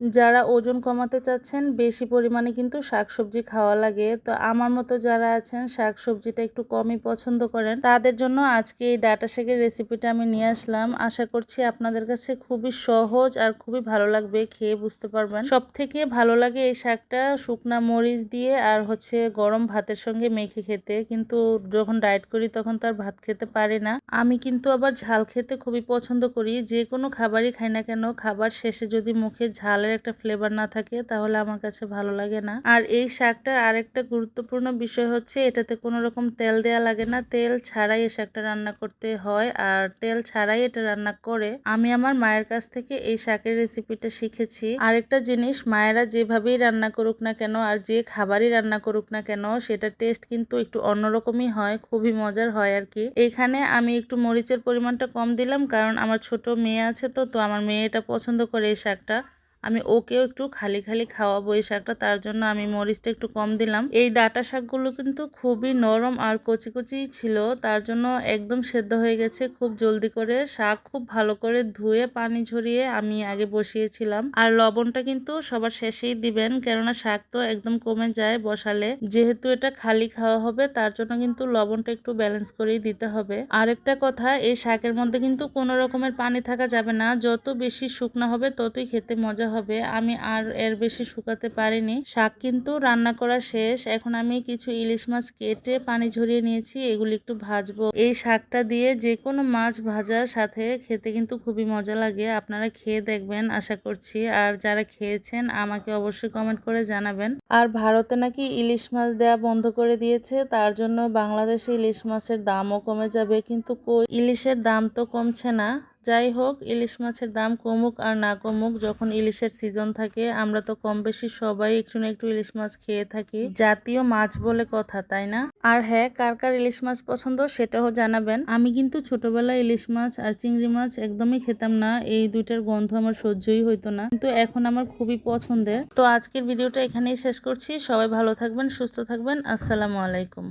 যারা ওজন কমাতে চাচ্ছেন, বেশি পরিমাণে কিন্তু শাকসবজি খাওয়া লাগে। তো আমার মতো যারা আছেন, শাকসবজিটা একটু কমই পছন্দ করেন, তাদের জন্য আজকে এই ডাটা শাকের রেসিপিটা আমি নিয়ে আসলাম। আশা করছি আপনাদের কাছে খুবই সহজ আর খুবই ভালো লাগবে, খেয়ে বুঝতে পারবেন। সব থেকে ভালো লাগে এই শাকটা শুকনা মরিচ দিয়ে আর হচ্ছে গরম ভাতের সঙ্গে মেখে খেতে। কিন্তু যখন ডায়েট করি তখন তো আর ভাত খেতে পারি না। আমি কিন্তু আবার ঝাল খেতে খুবই পছন্দ করি। যে কোনো খাবারই খাই না কেন, খাবার শেষে যদি মুখে ঝাল ঝালের একটা ফ্লেভার না থাকে, তাহলে আমার কাছে ভালো লাগে না। আর এই শাকটার আরেকটা গুরুত্বপূর্ণ বিষয় হচ্ছে, এটাতে কোনো রকম তেল দেয়া লাগে না। তেল ছাড়াই এই শাকটা রান্না করতে হয়, আর তেল ছাড়াই এটা রান্না করে। আমি আমার মায়ের কাছ থেকে এই শাকের রেসিপিটা শিখেছি। আরেকটা জিনিস, মায়েরা যেভাবেই রান্না করুক না কেন, আর যে খাবারই রান্না করুক না কেন সেটা টেস্ট কিন্তু একটু অন্যরকমই হয়, খুবই মজার হয় আর কি। এখানে আমি একটু মরিচের পরিমাণটা কম দিলাম, কারণ আমার ছোট মেয়ে আছে তো তো আমার মেয়ে এটা পছন্দ করে এই শাকটা। আমি ওকেও একটু খালি খালি খাওয়াবো এই শাকটা, তার জন্য আমি মরিচটা একটু কম দিলাম। এই ডাটা শাকগুলো কিন্তু খুবই নরম আর কচি কচি ছিল, তার জন্য একদম সেদ্ধ হয়ে গেছে। খুব জলদি করে শাক খুব ভালো করে ধুয়ে পানি ঝরিয়ে আমি আগে বসিয়েছিলাম। আর লবণটা কিন্তু সবার শেষেই দিবেন, কেননা শাক তো একদম কমে যায় বসালে। যেহেতু এটা খালি খাওয়া হবে, তার জন্য কিন্তু লবণটা একটু ব্যালেন্স করেই দিতে হবে। আরেকটা কথা, এই শাকের মধ্যে কিন্তু কোনো রকমের পানি থাকা যাবে না। যত বেশি শুকনো হবে, ততই খেতে মজা হবে। আমি আর এর বেশি শুকাতে পারিনি। শাক কিন্তু রান্না করা শেষ। এখন আমি কিছু ইলিশ মাছ কেটে পানি ঝরিয়ে নিয়েছি। এগুলি একটু ভাজবো। এই শাকটা দিয়ে যে কোনো মাছ ভাজার সাথে খেতে কিন্তু খুবই মজা লাগে। আপনারা খেয়ে দেখবেন, আশা করছি। আর যারা খেয়েছেন, আমাকে অবশ্যই কমেন্ট করে জানাবেন। আর ভারতে নাকি ইলিশ মাছ দেওয়া বন্ধ করে দিয়েছে। তার জন্য বাংলাদেশে ইলিশ মাছের দামও কমে যাবে। কিন্তু ইলিশের দাম তো কমছে না। যাই হোক, ইলিশ মাছের দাম কমুক আর না কমুক, যখন ইলিশের সিজন থাকে, আমরা তো কম বেশি সবাই একটু না একটু ইলিশ মাছ খেয়ে থাকি। জাতীয় মাছ বলে কথা, তাই না? আর হ্যাঁ কার কার ইলিশ মাছ পছন্দ সেটাও জানাবেন। আমি কিন্তু ছোটবেলায় ইলিশ মাছ আর চিংড়ি মাছ একদমই খেতাম না, এই দুইটার গন্ধ আমার সহ্যই হইতো না। কিন্তু এখন আমার খুবই পছন্দের। তো আজকের ভিডিওটা এখানেই শেষ করছি। সবাই ভালো থাকবেন, সুস্থ থাকবেন। আসসালামু আলাইকুম।